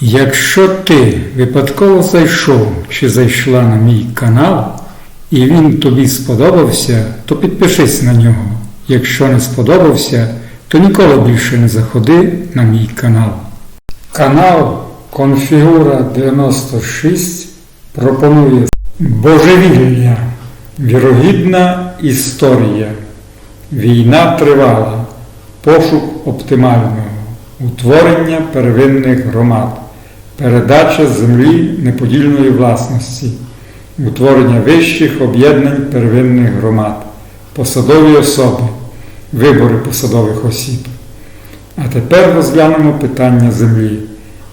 Якщо ти випадково зайшов чи зайшла на мій канал і він тобі сподобався, то підпишись на нього. Якщо не сподобався, то ніколи більше не заходи на мій канал. Канал Конфігура 96 пропонує Божевілля. Вірогідна історія. Війна тривала. Пошук оптимального. Утворення первинних громад. Передача землі неподільної власності. Утворення вищих об'єднань первинних громад. Посадові особи. Вибори посадових осіб. А тепер розглянемо питання землі.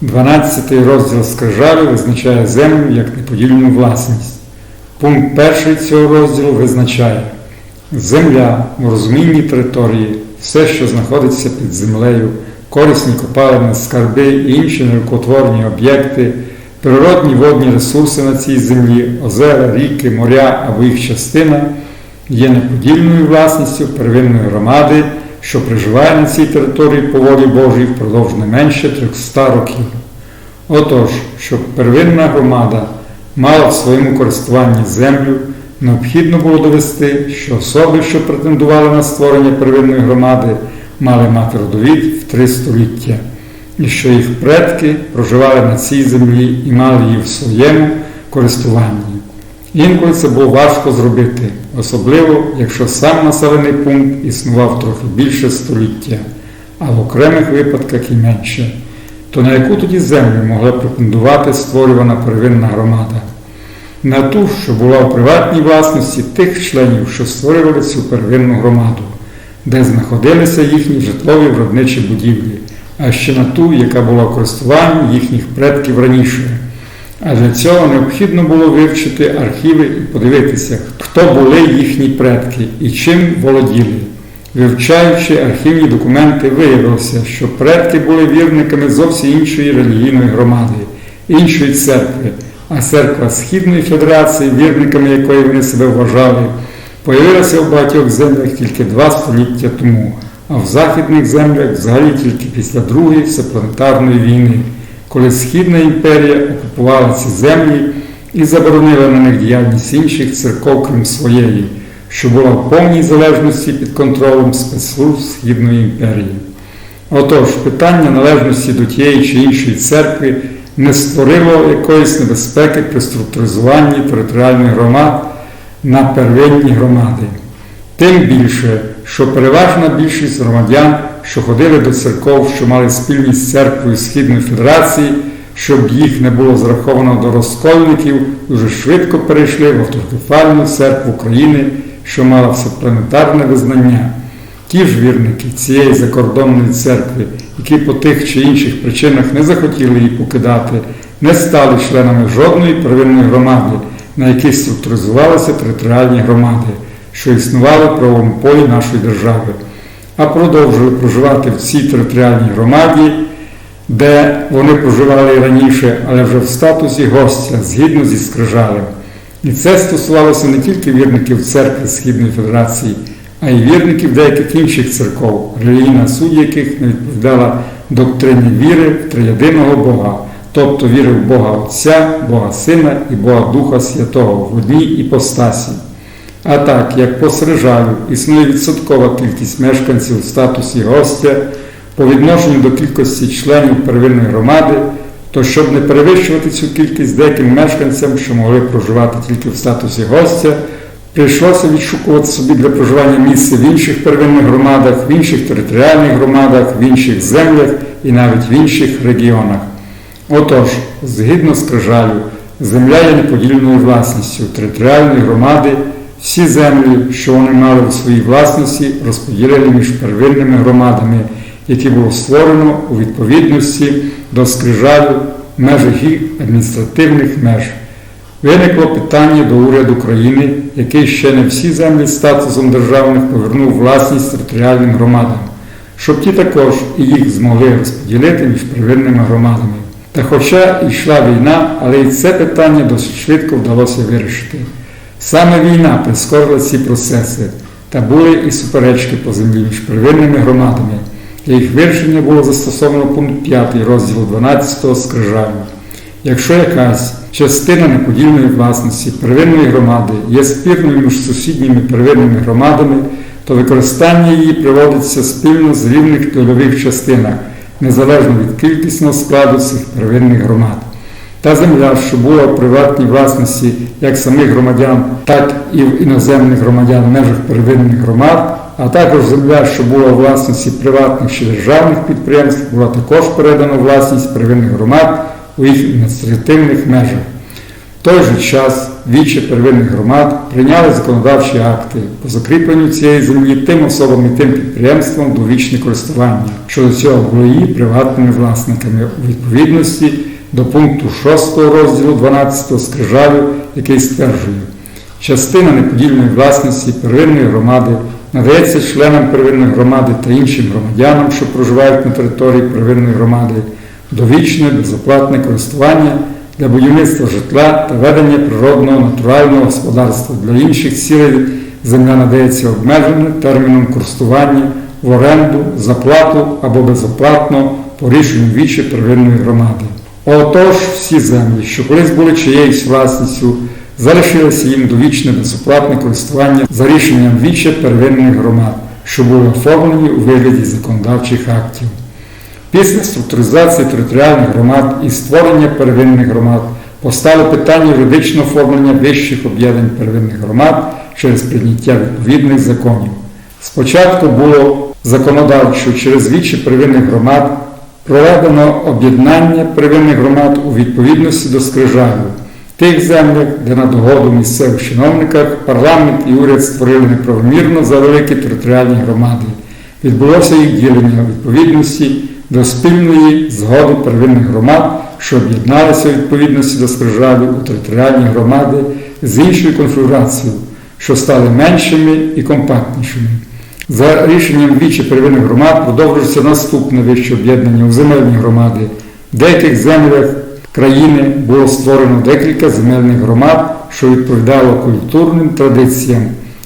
12 розділ Скрижалі визначає землю як неподільну власність. Пункт перший цього розділу визначає земля у розумінні території, все, що знаходиться під землею, корисні копалини, скарби і інші нерукотворні об'єкти, природні водні ресурси на цій землі, озера, ріки, моря або їх частина є неподільною власністю первинної громади, що проживає на цій території по волі Божій впродовж не менше 300 років. Отож, щоб первинна громада мала в своєму користуванні землю, необхідно було довести, що особи, що претендували на створення первинної громади, мали мати родовід в три століття, і що їх предки проживали на цій землі і мали її в своєму користуванні. Інколи це було важко зробити, особливо, якщо сам населений пункт існував трохи більше століття, а в окремих випадках і менше. То на яку тоді землю могла претендувати створювана первинна громада? На ту, що була у приватній власності тих членів, що створювали цю первинну громаду, де знаходилися їхні житлові виробничі будівлі, а ще на ту, яка була в користуванні їхніх предків раніше. А для цього необхідно було вивчити архіви і подивитися, хто були їхні предки і чим володіли. Вивчаючи архівні документи, виявилося, що предки були вірниками зовсім іншої релігійної громади, іншої церкви, а церква Східної Федерації, вірниками якої вони себе вважали, появилася в багатьох землях тільки два століття тому, а в західних землях взагалі тільки після Другої всепланетарної війни, коли Східна імперія окупувала ці землі і заборонила на них діяльність інших церков, крім своєї що була в повній залежності під контролем спецслужб Східної імперії. Отож, питання належності до тієї чи іншої церкви не створило якоїсь небезпеки при структуризуванні територіальних громад на первинні громади. Тим більше, що переважна більшість громадян, що ходили до церков, що мали спільність з церквою Східної Федерації, щоб їх не було зраховано до розкольників, дуже швидко перейшли в автокефальну церкву України що мала всепланетарне визнання. Ті ж вірники цієї закордонної церкви, які по тих чи інших причинах не захотіли її покидати, не стали членами жодної первинної громади, на якій структуризувалися територіальні громади, що існували в правовому полі нашої держави, а продовжили проживати в цій територіальній громаді, де вони проживали раніше, але вже в статусі гостя згідно зі скрижалем. І це стосувалося не тільки вірників церкви Східної Федерації, а й вірників деяких інших церков, релігійна суть яких не відповідала доктрині віри в триєдиного Бога, тобто віри в Бога Отця, Бога Сина і Бога Духа Святого в одній іпостасі. А так, як по Срижалю існує відсоткова кількість мешканців у статусі гостя по відношенню до кількості членів первинної громади то щоб не перевищувати цю кількість деяким мешканцям, що могли проживати тільки в статусі гостя, прийшлося відшукувати собі для проживання місце в інших первинних громадах, в інших територіальних громадах, в інших землях і навіть в інших регіонах. Отож, згідно з крижалю, земля є неподільною власністю територіальної громади, всі землі, що вони мали у своїй власності, розподілили між первинними громадами які було створено у відповідності до скрижалю в межах їх адміністративних меж. Виникло питання до уряду країни, який ще не всі землі статусом державних повернув власність територіальним громадам, щоб ті також і їх змогли розподілити між первинними громадами. Та хоча йшла війна, але і це питання досить швидко вдалося вирішити. Саме війна прискорила ці процеси, та були і суперечки по землі між первинними громадами Для їх вирішення було застосовано пункт 5 розділу 12 скрижалю. Якщо якась частина неподільної власності первинної громади є спірною між сусідніми первинними громадами, то використання її приводиться спільно з рівних дольових частинах, незалежно від кількісного складу цих первинних громад. Та земля, що була в приватній власності як самих громадян, так і в іноземних громадян в межах первинних громад, а також земля, що була у власності приватних чи державних підприємств, була також передана власність первинних громад у їх адміністративних межах. В той же час вічі первинних громад прийняли законодавчі акти по закріпленню цієї землі тим особам і тим підприємствам до вічне користування, що до цього були її приватними власниками у відповідності до пункту 6 розділу 12 скрижалю, який стверджує, частина неподільної власності первинної громади надається членам первинної громади та іншим громадянам, що проживають на території первинної громади, довічне безоплатне користування для будівництва житла та ведення природного натурального господарства. Для інших цілей земля надається обмежена терміном користування в оренду, заплату або безоплатно по рішенню вічі первинної громади. Отож, всі землі, що колись були чиєюсь власністю, залишилися їм довічне безоплатне користування за рішенням віче первинних громад, що були оформлені у вигляді законодавчих актів. Після структуризації територіальних громад і створення первинних громад постало питання юридичного оформлення вищих об'єднань первинних громад через прийняття відповідних законів. Спочатку було законодавчо через вічі первинних громад проведено об'єднання первинних громад у відповідності до скрижалю. Тих землях, де на догоду місцевих чиновниках парламент і уряд створили неправомірно за великі територіальні громади. Відбулося їх ділення відповідності до спільної згоди первинних громад, що об'єдналися у відповідності до скрижалю у територіальні громади з іншою конфігурацією, що стали меншими і компактнішими. За рішенням вічі первинних громад продовжується наступне вище об'єднання у земельні громади. В деяких землях країни було створено декілька земельних громад, що відповідало культурним традиціям.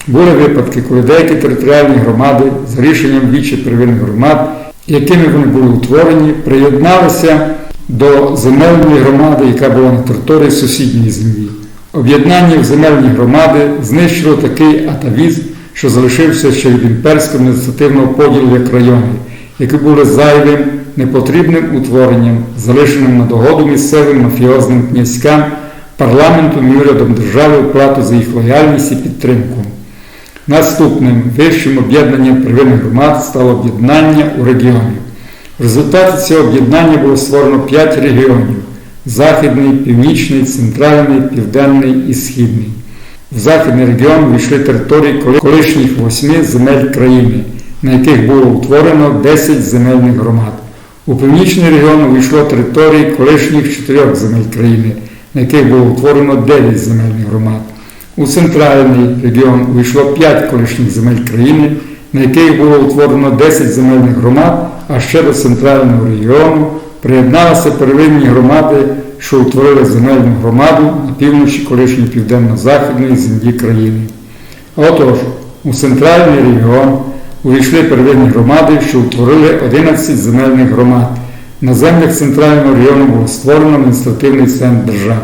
Були випадки, коли деякі територіальні громади за рішенням вічі первинних громад, якими вони були утворені, приєдналися до земельної громади, яка була на території сусідньої землі. Об'єднання в земельні громади знищило такий атавізм, що залишився ще від імперського адміністративного поділу як райони, які були зайвим, непотрібним утворенням, залишеним на догоду місцевим мафіозним князькам, парламентом і урядом держави плату за їх лояльність і підтримку. Наступним вищим об'єднанням первинних громад стало об'єднання у регіонів. В результаті цього об'єднання було створено 5 регіонів Західний, Північний, Центральний, Південний і Східний. В Західний регіон війшли території колишніх восьми земель країни, на яких було утворено 10 земельних громад. У північний регіон увійшло території колишніх чотирьох земель країни, на яких було утворено 9 земельних громад. У центральний регіон увійшло 5 колишніх земель країни, на яких було утворено 10 земельних громад, а ще до центрального регіону приєдналися первинні громади, що утворили земельну громаду на півночі колишньої південно-західної землі країни. Отож, у центральний регіон увійшли первинні громади, що утворили 11 земельних громад. На землях центрального регіону було створено адміністративний центр держави.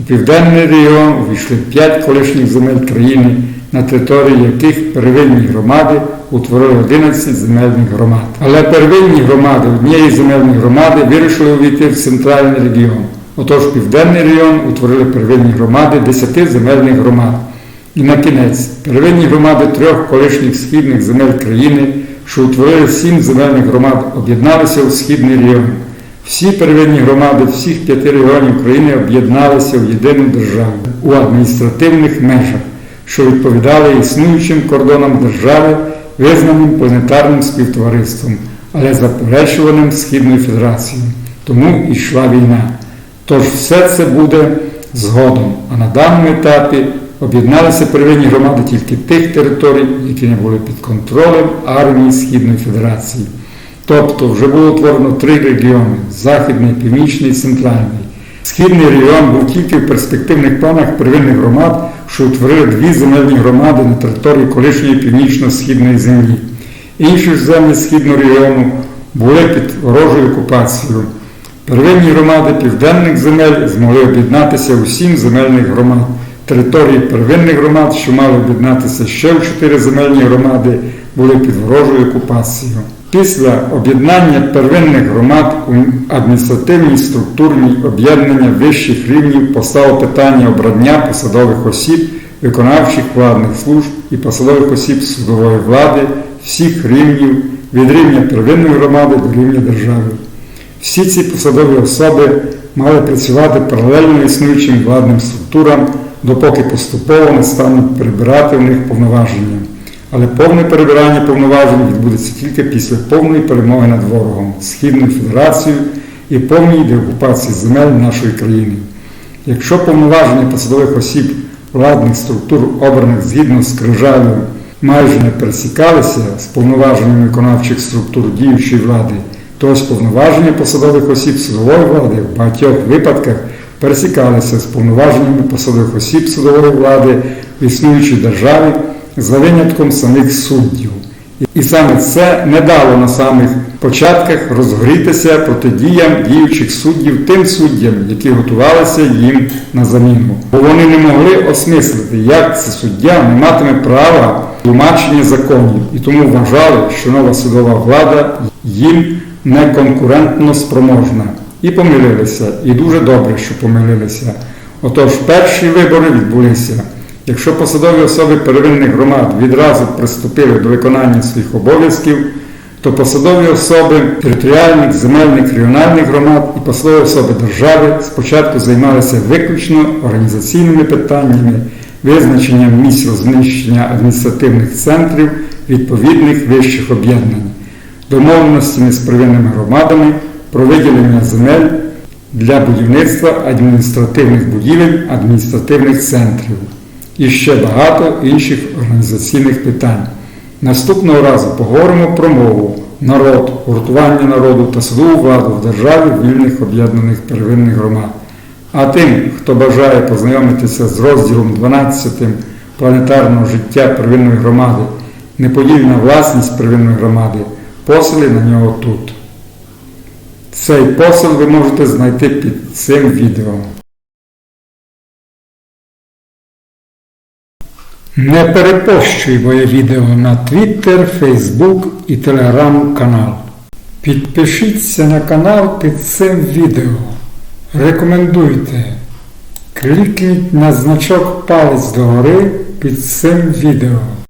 У південний регіон увійшли 5 колишніх земель країни, на території яких первинні громади утворили 11 земельних громад. Але первинні громади однієї земельної громади вирішили увійти в центральний регіон. Отож, південний регіон утворили первинні громади 10 земельних громад. І на кінець первинні громади трьох колишніх східних земель країни, що утворили сім земельних громад, об'єдналися у східний регіон. Всі первинні громади всіх п'яти регіонів країни об'єдналися в єдину державу у адміністративних межах, що відповідали існуючим кордонам держави, визнаним планетарним співтовариством, але заперечуваним Східною Федерацією. Тому йшла війна. Тож все це буде згодом, а на даному етапі об'єдналися первинні громади тільки тих територій, які не були під контролем армії Східної Федерації. Тобто вже було утворено три регіони Західний, Північний і Центральний. Східний регіон був тільки в перспективних планах первинних громад, що утворили дві земельні громади на території колишньої північно-східної землі. інші землі східного регіону були під ворожою окупацією. Первинні громади південних земель змогли об'єднатися у сім земельних громад. Території первинних громад, що мали об'єднатися ще в чотири земельні громади, були під ворожою окупацією. Після об'єднання первинних громад у адміністративній структурній об'єднання вищих рівнів постало питання обрання посадових осіб, виконавчих владних служб і посадових осіб судової влади всіх рівнів від рівня первинної громади до рівня держави. Всі ці посадові особи мали працювати паралельно існуючим владним структурам, допоки поступово не стануть перебирати в них повноваження. Але повне перебирання повноважень відбудеться тільки після повної перемоги над ворогом, Східною Федерацією і повній деокупації земель нашої країни. Якщо повноваження посадових осіб владних структур, обраних згідно з крижалю, майже не пересікалися з повноваженнями виконавчих структур діючої влади, то ось повноваження посадових осіб судової влади в багатьох випадках пересікалися з повноваженнями посадових осіб судової влади в існуючій державі за винятком самих суддів. І саме це не дало на самих початках розгорітися протидіям діючих суддів тим суддям, які готувалися їм на заміну. Бо вони не могли осмислити, як це суддя не матиме права тлумачення законів, і тому вважали, що нова судова влада їм не конкурентно спроможна. І помилилися, і дуже добре, що помилилися. Отож, перші вибори відбулися. Якщо посадові особи первинних громад відразу приступили до виконання своїх обов'язків, то посадові особи територіальних, земельних, регіональних громад і посадові особи держави спочатку займалися виключно організаційними питаннями, визначенням місць розміщення адміністративних центрів відповідних вищих об'єднань, домовленостями з первинними громадами про виділення земель для будівництва адміністративних будівель, адміністративних центрів і ще багато інших організаційних питань. Наступного разу поговоримо про мову, народ, гуртування народу та судову владу в державі вільних об'єднаних первинних громад. А тим, хто бажає познайомитися з розділом 12 планетарного життя первинної громади, неподільна власність первинної громади, посили на нього тут. Цей посил ви можете знайти під цим відео. Не перепощуй моє відео на Twitter, Facebook і Telegram канал. Підпишіться на канал під цим відео. Рекомендуйте. Клікніть на значок палець догори під цим відео.